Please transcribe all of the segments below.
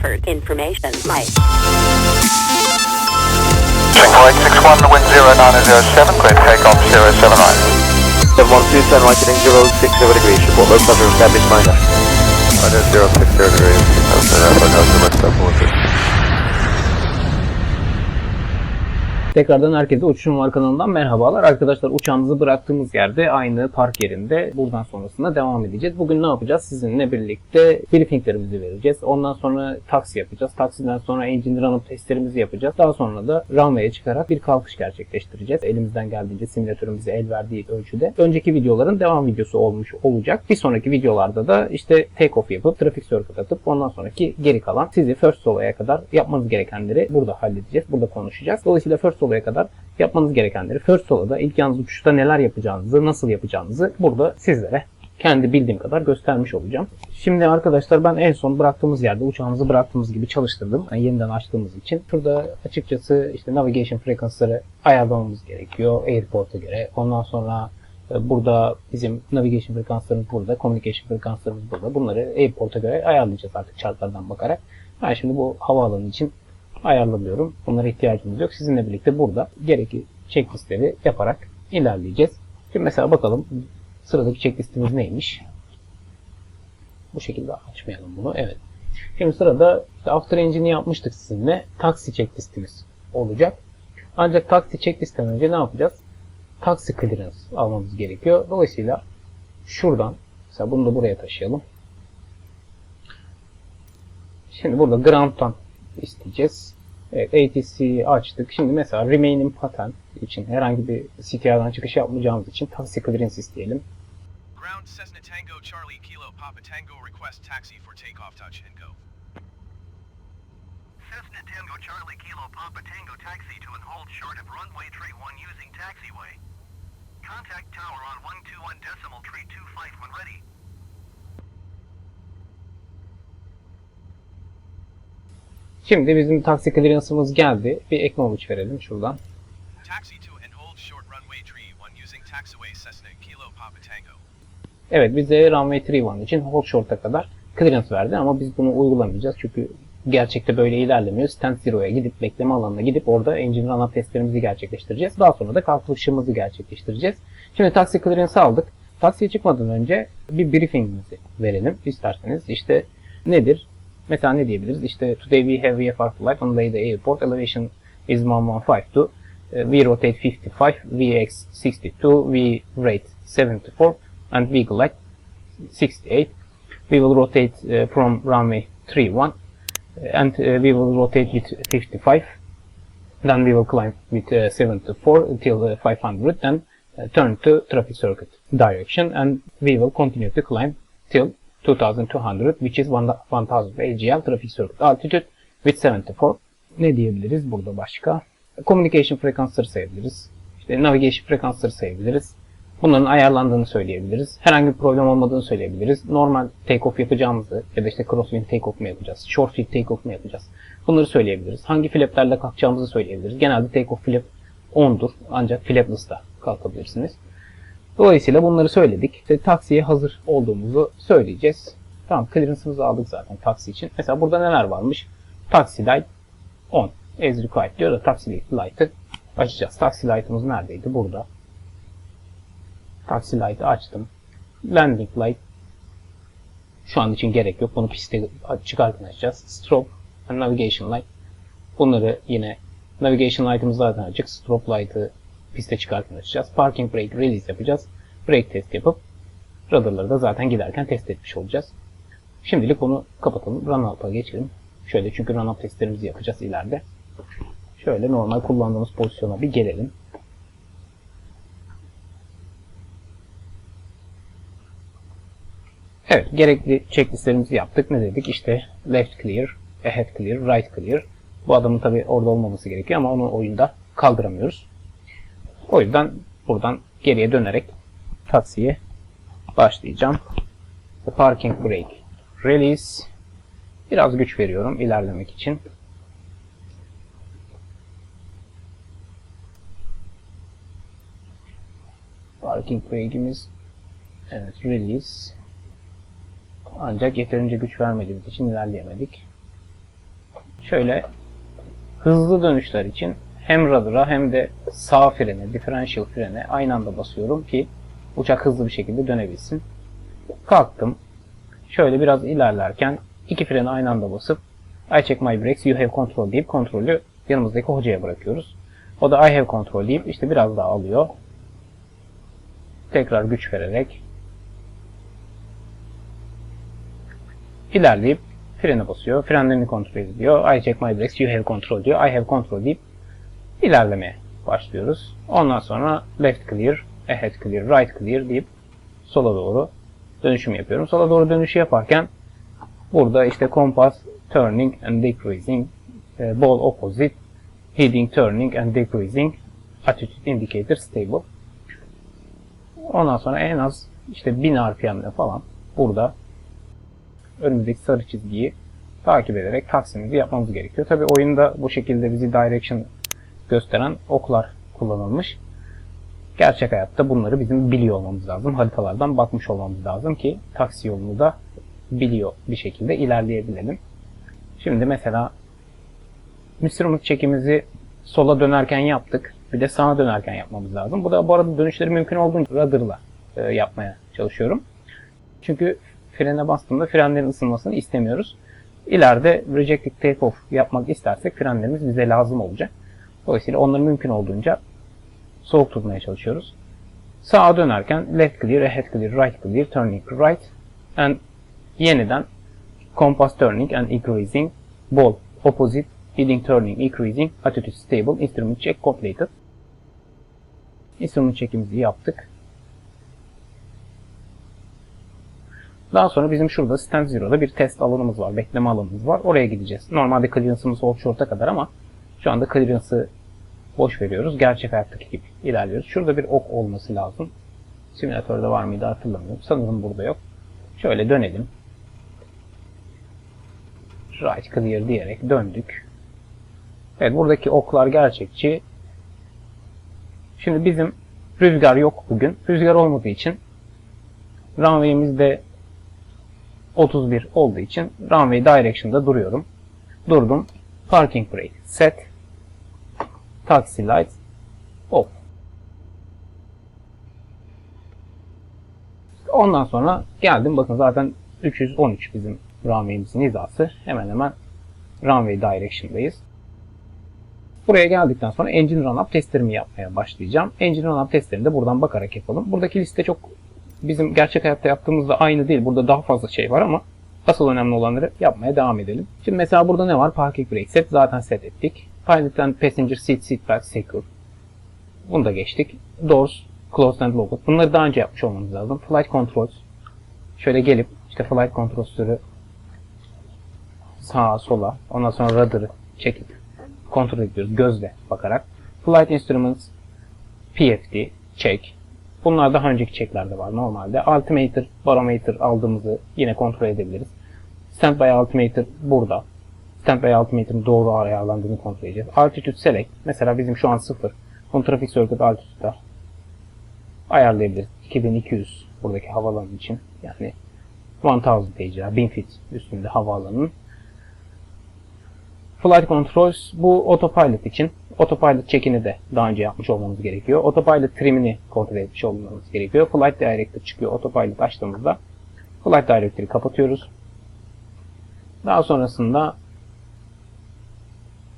for information. Mike. Checkpoint 61, wind 0907, clear takeoff 079. 712, sunrise heading 060 degrees, report low pressure established minor. Minor 060 degrees, that's the west of Tekrardan herkese Uçuşum Var kanalından merhabalar. Arkadaşlar uçağımızı bıraktığımız yerde aynı park yerinde buradan sonrasında devam edeceğiz. Bugün ne yapacağız? Sizinle birlikte briefinglerimizi vereceğiz. Ondan sonra taksi yapacağız. Taksiden sonra engine run-up testlerimizi yapacağız. Daha sonra da runway'e çıkarak bir kalkış gerçekleştireceğiz. Elimizden geldiğince simülatörümüze el verdiği ölçüde. Önceki videoların devam videosu olmuş olacak. Bir sonraki videolarda da işte take off yapıp trafik circuit atıp ondan sonraki geri kalan sizi first solo'ya kadar yapmanız gerekenleri burada halledeceğiz. Burada konuşacağız. Dolayısıyla first solo'ya kadar yapmanız gerekenleri first solo'da ilk yalnız uçuşta neler yapacağınızı, nasıl yapacağınızı burada sizlere kendi bildiğim kadar göstermiş olacağım. Şimdi arkadaşlar ben en son bıraktığımız yerde uçağımızı bıraktığımız gibi çalıştırdım. Yani yeniden açtığımız için. Şurada açıkçası işte navigation frekansları ayarlamamız gerekiyor airport'a göre. Ondan sonra e, burada bizim navigation frekanslarımız burada, communication frekanslarımız burada. Bunları airport'a göre ayarlayacağız artık chartlardan bakarak. Ben şimdi bu havaalanı için ayarlamıyorum. Bunlara ihtiyacımız yok. Sizinle birlikte burada gerekli checklistleri yaparak ilerleyeceğiz. Şimdi mesela bakalım sıradaki checklistimiz neymiş? Bu şekilde açmayalım bunu. Evet. Şimdi sırada işte after engine'i yapmıştık sizinle. Taksi checklistimiz olacak. Ancak taksi checklistten önce ne yapacağız? Taksi clearance almamız gerekiyor. Dolayısıyla şuradan mesela bunu da buraya taşıyalım. Şimdi burada ground'dan isteyeceğiz. Evet, ATC'yi açtık. Şimdi mesela remain in pattern için herhangi bir CTR'dan çıkış yapmayacağımız için taksi clearance isteyelim. Ground Cessna Tango Charlie Kilo Papa Tango request taxi for takeoff touch and go. Cessna Tango Charlie Kilo Papa Tango taxi to and hold short of runway tree 1 using taxiway. Contact tower on 121 decimal tree 25 when ready. Şimdi bizim taksi clearance'ımız geldi. Bir acknowledge verelim şuradan. Taxi to and hold short runway tree 1 using taxiway Cessna Kilo Papa Tango. Evet bize runway 31 için hold short'a kadar clearance verdi ama biz bunu uygulamayacağız çünkü gerçekte böyle ilerlemiyor. Stand Zero'ya gidip bekleme alanına gidip orada engine run testlerimizi gerçekleştireceğiz. Daha sonra da kalkışımızı gerçekleştireceğiz. Şimdi taksi clearance aldık. Taksiye çıkmadan önce bir briefingimizi verelim isterseniz. İşte nedir? Mesela ne diyebiliriz? İşte today we have VFR flight on Leyte Airport. Elevation is 1152. Uh, we rotate 55, VX 62, we rate 74 and we glide 68. We will rotate uh, from runway 31 uh, and uh, we will rotate with 55. Then we will climb with uh, 74 until uh, 500 then turn to traffic circuit direction and we will continue to climb till 2200 which is 1000 AGL traffic circuit altitude with 74. Ne diyebiliriz burada başka? Communication frekansları sayabiliriz. İşte navigation frekansları sayabiliriz. Bunların ayarlandığını söyleyebiliriz. Herhangi bir problem olmadığını söyleyebiliriz. Normal take-off yapacağımızı ya da işte crosswind take-off mu yapacağız? Short field take-off mu yapacağız? Bunları söyleyebiliriz. Hangi flaplerle kalkacağımızı söyleyebiliriz. Genelde take-off flap 10'dur. Ancak flapless'ta kalkabilirsiniz. Dolayısıyla bunları söyledik. İşte taksiye hazır olduğumuzu söyleyeceğiz. Tamam clearance'ımızı aldık zaten taksi için. Mesela burada neler varmış? Taxi light on. As required diyor da taxi light'ı açacağız. Taxi light'ımız neredeydi? Burada. Taxi light'ı açtım. Landing light şu an için gerek yok. Bunu piste çıkarken açacağız. Strobe and navigation light. Bunları yine navigation light'ımız zaten açık. Strobe light'ı piste çıkarken açacağız. Parking brake release yapacağız. Brake test yapıp radarları da zaten giderken test etmiş olacağız. Şimdilik onu kapatalım. Run up'a geçelim. Şöyle çünkü run up testlerimizi yapacağız ileride. Şöyle normal kullandığımız pozisyona bir gelelim. Evet, gerekli checklistlerimizi yaptık. Ne dedik? İşte left clear, ahead clear, right clear. Bu adamın tabi orada olmaması gerekiyor ama onu oyunda kaldıramıyoruz. O yüzden buradan geriye dönerek taksiye başlayacağım. The parking brake release. Biraz güç veriyorum ilerlemek için. Parking brake'imiz evet release. Ancak yeterince güç vermediğimiz için ilerleyemedik. şöyle hızlı dönüşler için hem rudder'a hem de sağ frene, differential frene aynı anda basıyorum ki uçak hızlı bir şekilde dönebilsin. Kalktım. Şöyle biraz ilerlerken iki freni aynı anda basıp I check my brakes, you have control deyip kontrolü yanımızdaki hocaya bırakıyoruz. O da I have control deyip işte biraz daha alıyor. Tekrar güç vererek ilerleyip frene basıyor. Frenlerini kontrol ediyor. I check my brakes, you have control diyor. I have control deyip ilerlemeye başlıyoruz. Ondan sonra left clear, ahead clear, right clear deyip sola doğru dönüşüm yapıyorum. Sola doğru dönüşü yaparken burada işte compass turning and decreasing, e, ball opposite, heading turning and decreasing, attitude indicator stable. Ondan sonra en az işte 1000 RPM'le falan burada önümüzdeki sarı çizgiyi takip ederek taksimizi yapmamız gerekiyor. Tabi oyunda bu şekilde bizi direction gösteren oklar kullanılmış. Gerçek hayatta bunları bizim biliyor olmamız lazım. Haritalardan bakmış olmamız lazım ki taksi yolunu da biliyor bir şekilde ilerleyebilelim. Şimdi mesela Mr. çekimizi sola dönerken yaptık. Bir de sağa dönerken yapmamız lazım. Bu da bu arada dönüşleri mümkün olduğunca rudder'la e, yapmaya çalışıyorum. Çünkü frene bastığımda frenlerin ısınmasını istemiyoruz. İleride rejected takeoff yapmak istersek frenlerimiz bize lazım olacak. Dolayısıyla onları mümkün olduğunca soğuk tutmaya çalışıyoruz. Sağa dönerken left clear, ahead clear, right clear, turning right and yeniden compass turning and increasing, ball opposite, heading turning, increasing, attitude stable, instrument check completed. Instrument check'imizi yaptık. Daha sonra bizim şurada Stand Zero'da bir test alanımız var, bekleme alanımız var. Oraya gideceğiz. Normalde clearance'ımız offshore'da kadar ama şu anda clearance'ı boş veriyoruz. Gerçek hayattaki gibi ilerliyoruz. Şurada bir ok olması lazım. Simülatörde var mıydı hatırlamıyorum. Sanırım burada yok. Şöyle dönelim. Right clear diyerek döndük. Evet buradaki oklar gerçekçi. Şimdi bizim rüzgar yok bugün. Rüzgar olmadığı için runway'imizde 31 olduğu için runway direction'da duruyorum. Durdum. Parking brake set. Taxi light off. Ondan sonra geldim. Bakın zaten 313 bizim runway'imizin hizası. Hemen hemen runway direction'dayız. Buraya geldikten sonra engine run-up testlerimi yapmaya başlayacağım. Engine run-up testlerini de buradan bakarak yapalım. Buradaki liste çok bizim gerçek hayatta yaptığımızda aynı değil. Burada daha fazla şey var ama asıl önemli olanları yapmaya devam edelim. Şimdi mesela burada ne var? Parking brake set zaten set ettik. Pilot and passenger seat seat belt secure. Bunu da geçtik. Doors closed and locked. Bunları daha önce yapmış olmamız lazım. Flight controls. Şöyle gelip işte flight controls'ları sağa sola ondan sonra rudder'ı çekip kontrol ediyoruz gözle bakarak. Flight instruments PFD check. Bunlar daha önceki checklerde var normalde. Altimeter, barometer aldığımızı yine kontrol edebiliriz. Standby altimeter burada. Standby altimeter'ın doğru ayarlandığını kontrol edeceğiz. Altitude select. Mesela bizim şu an 0. Bunu trafik circuit altitude'da ayarlayabiliriz. 2200 buradaki havaalanı için. Yani 1000 diyeceği 1000 feet üstünde havaalanının. Flight Controls bu autopilot için. Autopilot check'ini de daha önce yapmış olmamız gerekiyor. Autopilot trimini kontrol etmiş olmamız gerekiyor. Flight Director çıkıyor. Autopilot açtığımızda Flight Director'ı kapatıyoruz. Daha sonrasında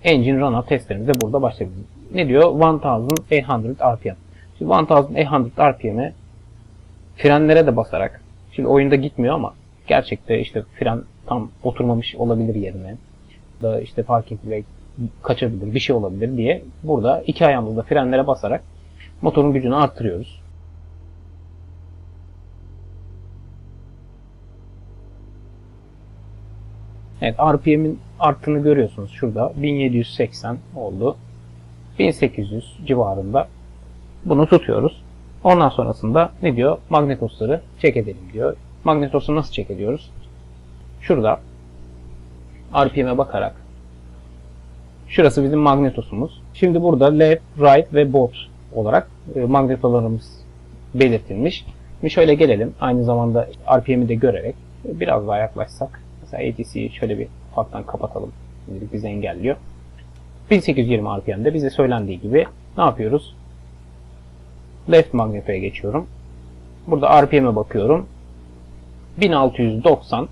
Engine Run-Up testlerimize burada başlayabiliriz. Ne diyor? 1800 RPM. Şimdi 1800 RPM'e frenlere de basarak şimdi oyunda gitmiyor ama gerçekte işte fren tam oturmamış olabilir yerine da işte parking brake kaçabilir, bir şey olabilir diye burada iki ayağımızda frenlere basarak motorun gücünü arttırıyoruz. Evet RPM'in arttığını görüyorsunuz şurada 1780 oldu. 1800 civarında bunu tutuyoruz. Ondan sonrasında ne diyor? Magnetosları check edelim diyor. Magnetosu nasıl check ediyoruz? Şurada RPM'e bakarak Şurası bizim magnetosumuz. Şimdi burada left, right ve both olarak e, magnetolarımız belirtilmiş. Şimdi şöyle gelelim. Aynı zamanda RPM'i de görerek biraz daha yaklaşsak. Mesela ATC'yi şöyle bir ufaktan kapatalım. Şimdilik bizi engelliyor. 1820 RPM'de bize söylendiği gibi ne yapıyoruz? Left magnetoya geçiyorum. Burada RPM'e bakıyorum. 1690,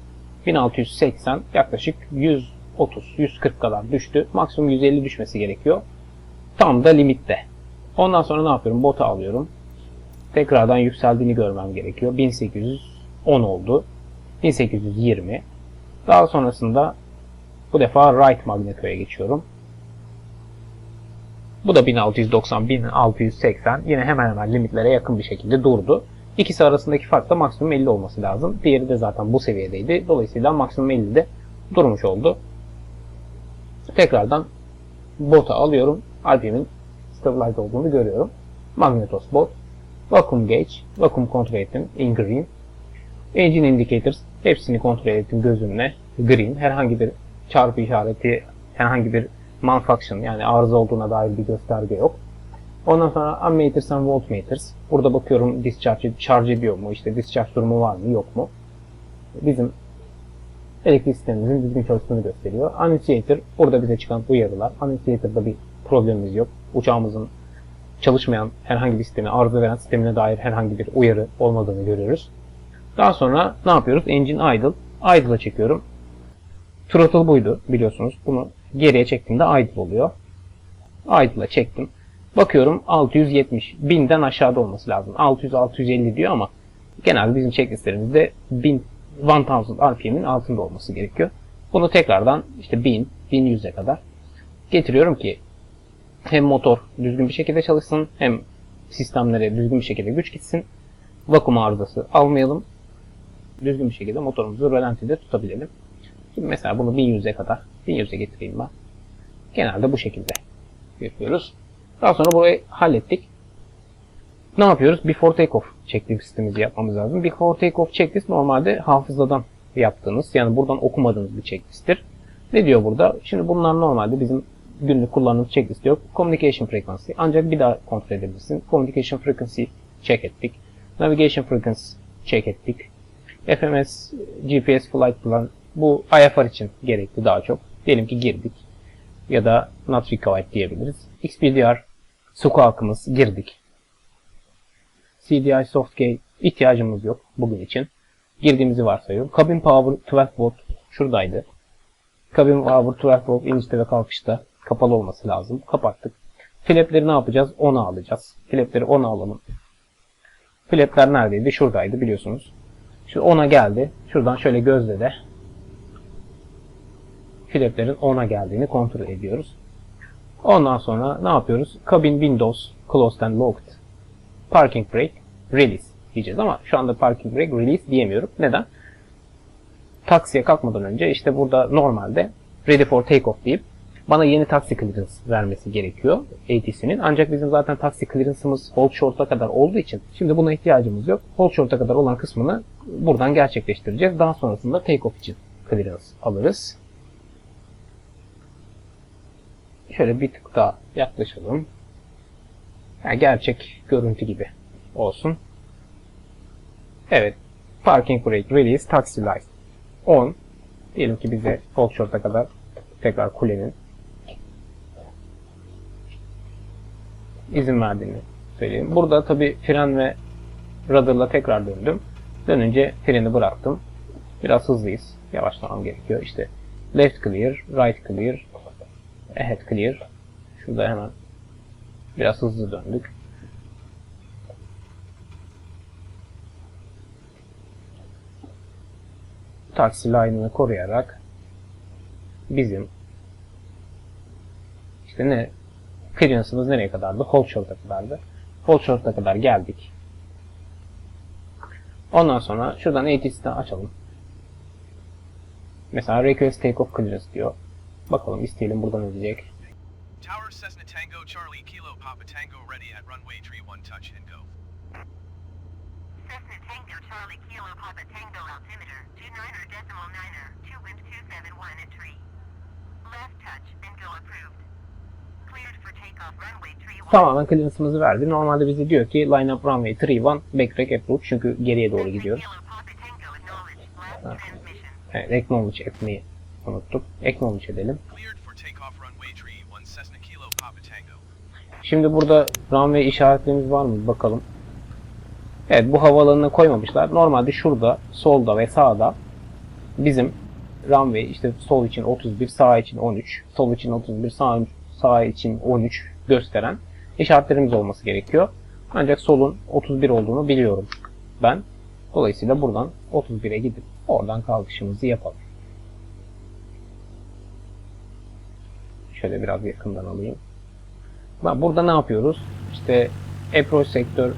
1680 yaklaşık 130, 140 kadar düştü. Maksimum 150 düşmesi gerekiyor. Tam da limitte. Ondan sonra ne yapıyorum? Bota alıyorum. Tekrardan yükseldiğini görmem gerekiyor. 1810 oldu. 1820. Daha sonrasında bu defa right magnetoya geçiyorum. Bu da 1690, 1680. Yine hemen hemen limitlere yakın bir şekilde durdu. İkisi arasındaki fark da maksimum 50 olması lazım. Diğeri de zaten bu seviyedeydi. Dolayısıyla maksimum 50'de durmuş oldu. Tekrardan bota alıyorum. RPM'in stabilize olduğunu görüyorum. Magnetos bot, vacuum gauge, vacuum kontrol ettim in green. Engine indicators hepsini kontrol ettim gözümle green. Herhangi bir çarpı işareti, herhangi bir malfunction yani arıza olduğuna dair bir gösterge yok. Ondan sonra ammeters and voltmeters. Burada bakıyorum discharge charge ediyor mu? İşte discharge durumu var mı? Yok mu? Bizim elektrik sistemimizin düzgün çalıştığını gösteriyor. Annunciator burada bize çıkan uyarılar. Annunciator'da bir problemimiz yok. Uçağımızın çalışmayan herhangi bir sistemi, arıza veren sistemine dair herhangi bir uyarı olmadığını görüyoruz. Daha sonra ne yapıyoruz? Engine idle. Idle'a çekiyorum. Throttle buydu biliyorsunuz. Bunu geriye çektiğimde idle oluyor. Idle'a çektim. Bakıyorum 670. 1000'den aşağıda olması lazım. 600-650 diyor ama genelde bizim checklistlerimizde 1000 1000 RPM'in altında olması gerekiyor. Bunu tekrardan işte 1000, 1100'e kadar getiriyorum ki hem motor düzgün bir şekilde çalışsın hem sistemlere düzgün bir şekilde güç gitsin. Vakum arızası almayalım. Düzgün bir şekilde motorumuzu rölantide tutabilelim. Şimdi mesela bunu 1100'e kadar 1100'e getireyim ben. Genelde bu şekilde yapıyoruz. Daha sonra burayı hallettik. Ne yapıyoruz? Before takeoff checklistimizi yapmamız lazım. Before takeoff checklist normalde hafızadan yaptığınız yani buradan okumadığınız bir checklisttir. Ne diyor burada? Şimdi bunlar normalde bizim günlük kullandığımız checklist yok. Communication frequency. Ancak bir daha kontrol edebilirsin. Communication frequency check ettik. Navigation frequency check ettik. FMS, GPS flight plan bu IFR için gerekli daha çok. Diyelim ki girdik. Ya da not required diyebiliriz. XPDR suku akımız girdik. CDI softgate ihtiyacımız yok bugün için. Girdiğimizi varsayıyorum. Cabin power 12 volt şuradaydı. Cabin power 12 volt inişte ve kalkışta kapalı olması lazım. Kapattık. Flapleri ne yapacağız? 10'a alacağız. Flapleri 10'a alalım. Flapler neredeydi? Şuradaydı biliyorsunuz. Şimdi 10'a geldi. Şuradan şöyle gözle de flaplerin 10'a geldiğini kontrol ediyoruz. Ondan sonra ne yapıyoruz? Cabin windows closed and locked. Parking brake release diyeceğiz ama şu anda parking brake release diyemiyorum. Neden? Taksiye kalkmadan önce işte burada normalde ready for takeoff deyip bana yeni taksi clearance vermesi gerekiyor ATC'nin. Ancak bizim zaten taksi clearance'ımız hold short'a kadar olduğu için şimdi buna ihtiyacımız yok. Hold short'a kadar olan kısmını buradan gerçekleştireceğiz. Daha sonrasında takeoff için clearance alırız. Şöyle bir tık daha yaklaşalım. Yani gerçek görüntü gibi olsun. Evet. Parking brake release taxi light on. Diyelim ki bize hold short'a kadar tekrar kulenin izin verdiğini söyleyeyim. Burada tabi fren ve rudder'la tekrar döndüm. Dönünce freni bıraktım. Biraz hızlıyız. Yavaşlamam gerekiyor. İşte left clear, right clear, ahead clear. Şurada hemen biraz hızlı döndük. Taksi line'ını koruyarak bizim işte ne clearance'ımız nereye kadardı? Hold short'a kadardı. Hold short'a kadar geldik. Ondan sonra şuradan ATC'den açalım. Mesela request takeoff clearance diyor. Bakalım isteyelim buradan ne diyecek. Tower Cessna Tango Charlie Kilo Papa Tango ready at runway 31 touch and go. Cessna Tango Charlie Kilo Papa Tango altimeter, 29er decimal niner, 2 wind 271 at tree. Left touch and go approved. Cleared for takeoff runway 31. Tamamen clearance'ımızı verdi. Normalde bize diyor ki line up runway 31 backtrack approach çünkü geriye doğru. Last transmission. Evet, acknowledge etmeyi unuttuk. Acknowledge edelim. Cleared for takeoff runway tree 1 Cessna Kilo Papa Tango. Şimdi burada runway işaretlerimiz var mı bakalım. Evet bu havaalanına koymamışlar. Normalde şurada solda ve sağda bizim runway işte sol için 31 sağ için 13 sol için 31 sağ, sağ için 13 gösteren işaretlerimiz olması gerekiyor. Ancak solun 31 olduğunu biliyorum ben. Dolayısıyla buradan 31'e gidip oradan kalkışımızı yapalım. Şöyle biraz yakından alayım. Bak burada ne yapıyoruz? İşte approach sektör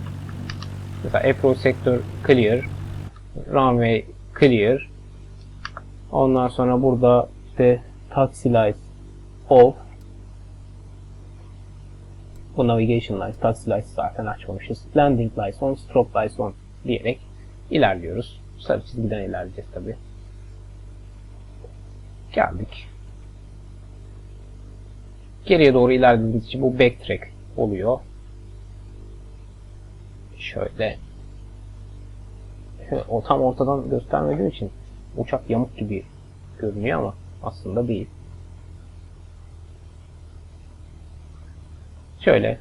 mesela approach sektör clear runway clear ondan sonra burada işte taxi lights off bu navigation lights, taxi lights zaten açmamışız. Landing lights on, strobe lights on diyerek ilerliyoruz. Sarı çizgiden ilerleyeceğiz tabi. Geldik. Geriye doğru ilerlediğimiz için bu backtrack oluyor. Şöyle. O tam ortadan göstermediğim için uçak yamuk gibi görünüyor ama aslında değil. Şöyle.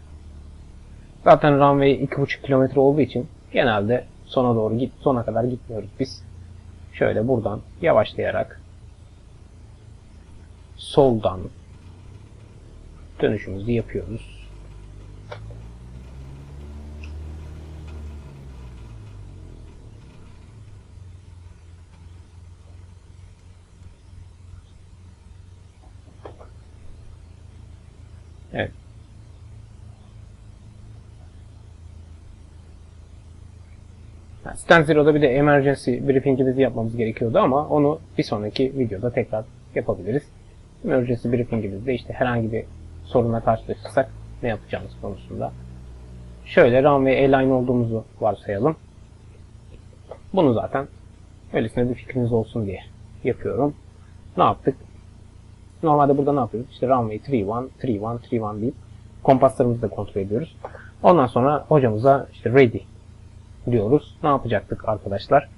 Zaten runway 2,5 kilometre olduğu için genelde sona doğru git sona kadar gitmiyoruz biz. Şöyle buradan yavaşlayarak soldan dönüşümüzü yapıyoruz. Evet. Stand Zero'da bir de emergency briefingimizi yapmamız gerekiyordu ama onu bir sonraki videoda tekrar yapabiliriz. Emergency briefingimizde işte herhangi bir soruna karşılaşırsak ne yapacağımız konusunda. Şöyle runway align olduğumuzu varsayalım. Bunu zaten öylesine bir fikriniz olsun diye yapıyorum. Ne yaptık? Normalde burada ne yapıyoruz? İşte runway 31, 31, 31 deyip kompaslarımızı da kontrol ediyoruz. Ondan sonra hocamıza işte ready diyoruz. Ne yapacaktık arkadaşlar?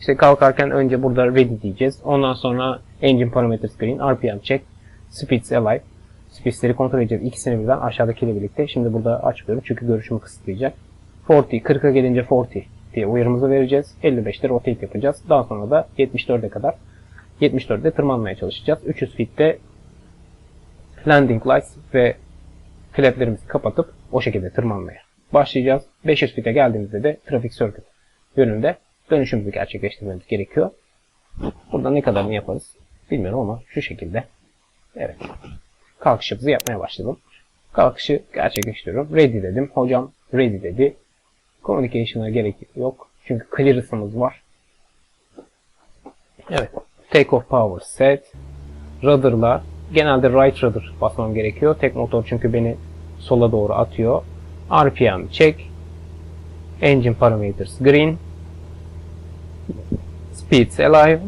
İşte kalkarken önce burada ready diyeceğiz. Ondan sonra engine parameter screen, RPM check, speeds alive. Speeds'leri kontrol edeceğiz. İkisini birden aşağıdakiyle birlikte. Şimdi burada açmıyorum çünkü görüşümü kısıtlayacak. 40, 40'a gelince 40 diye uyarımızı vereceğiz. 55'te rotate yapacağız. Daha sonra da 74'e kadar 74'te tırmanmaya çalışacağız. 300 feet'te landing lights ve flaplerimizi kapatıp o şekilde tırmanmaya başlayacağız. 500 feet'e geldiğimizde de traffic circuit yönünde dönüşümümüzü gerçekleştirmemiz gerekiyor. Burada ne kadarını yaparız bilmiyorum ama şu şekilde. Evet. Kalkışımızı yapmaya başladım. Kalkışı gerçekleştiriyorum. Ready dedim. Hocam ready dedi. Communication'a gerek yok. Çünkü clearance'ımız var. Evet. Take off power set. Rudder'la genelde right rudder basmam gerekiyor. Tek motor çünkü beni sola doğru atıyor. RPM check. Engine parameters green. Speeds alive.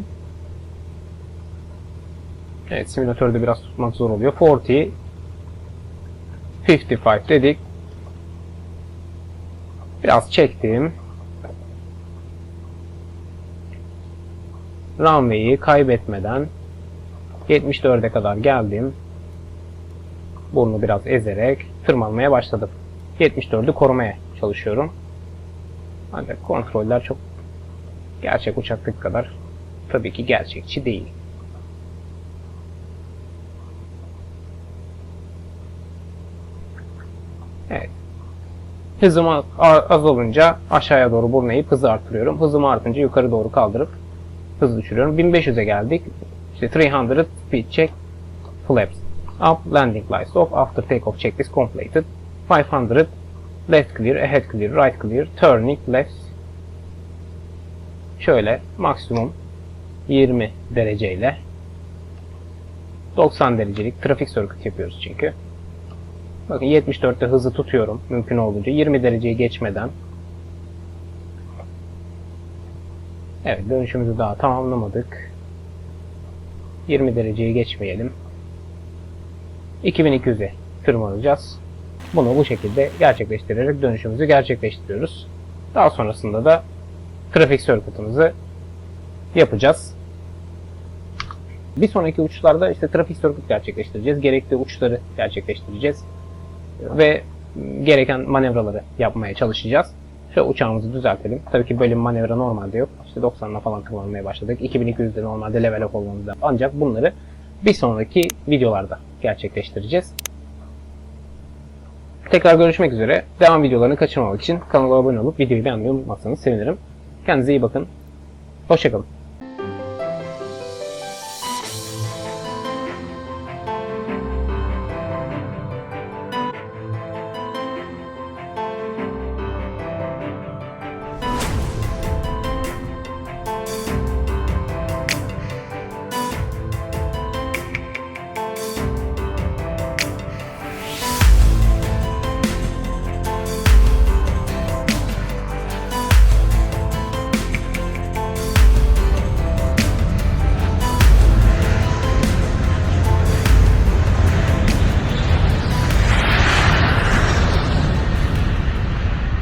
Evet simülatörde biraz tutmak zor oluyor. 40 55 dedik. Biraz çektim. Runway'i kaybetmeden 74'e kadar geldim. Burnu biraz ezerek tırmanmaya başladım. 74'ü korumaya çalışıyorum. Ancak kontroller çok gerçek uçaklık kadar tabii ki gerçekçi değil. Hızım az az olunca aşağıya doğru eğip hızı artırıyorum. Hızımı artınca yukarı doğru kaldırıp hız düşürüyorum. 1500'e geldik. İşte 300 speed check flaps up landing lights off after takeoff checklist completed 500 left clear ahead clear right clear turning left şöyle maksimum 20 dereceyle 90 derecelik trafik circuit yapıyoruz çünkü. Bakın 74'te hızı tutuyorum mümkün olduğunca 20 dereceyi geçmeden. Evet dönüşümüzü daha tamamlamadık. 20 dereceyi geçmeyelim. 2200'e tırmanacağız. Bunu bu şekilde gerçekleştirerek dönüşümüzü gerçekleştiriyoruz. Daha sonrasında da trafik circuit'ımızı yapacağız. Bir sonraki uçuşlarda işte trafik sorumluluk gerçekleştireceğiz. Gerekli uçuşları gerçekleştireceğiz. Ve gereken manevraları yapmaya çalışacağız. Şu uçağımızı düzeltelim. Tabii ki bir manevra normalde yok. İşte 90'la falan kullanmaya başladık. 2200'de normalde level up olmamızda. Ancak bunları bir sonraki videolarda gerçekleştireceğiz. Tekrar görüşmek üzere. Devam videolarını kaçırmamak için kanala abone olup videoyu beğenmeyi unutmazsanız sevinirim. Kendinize iyi bakın. Hoşçakalın.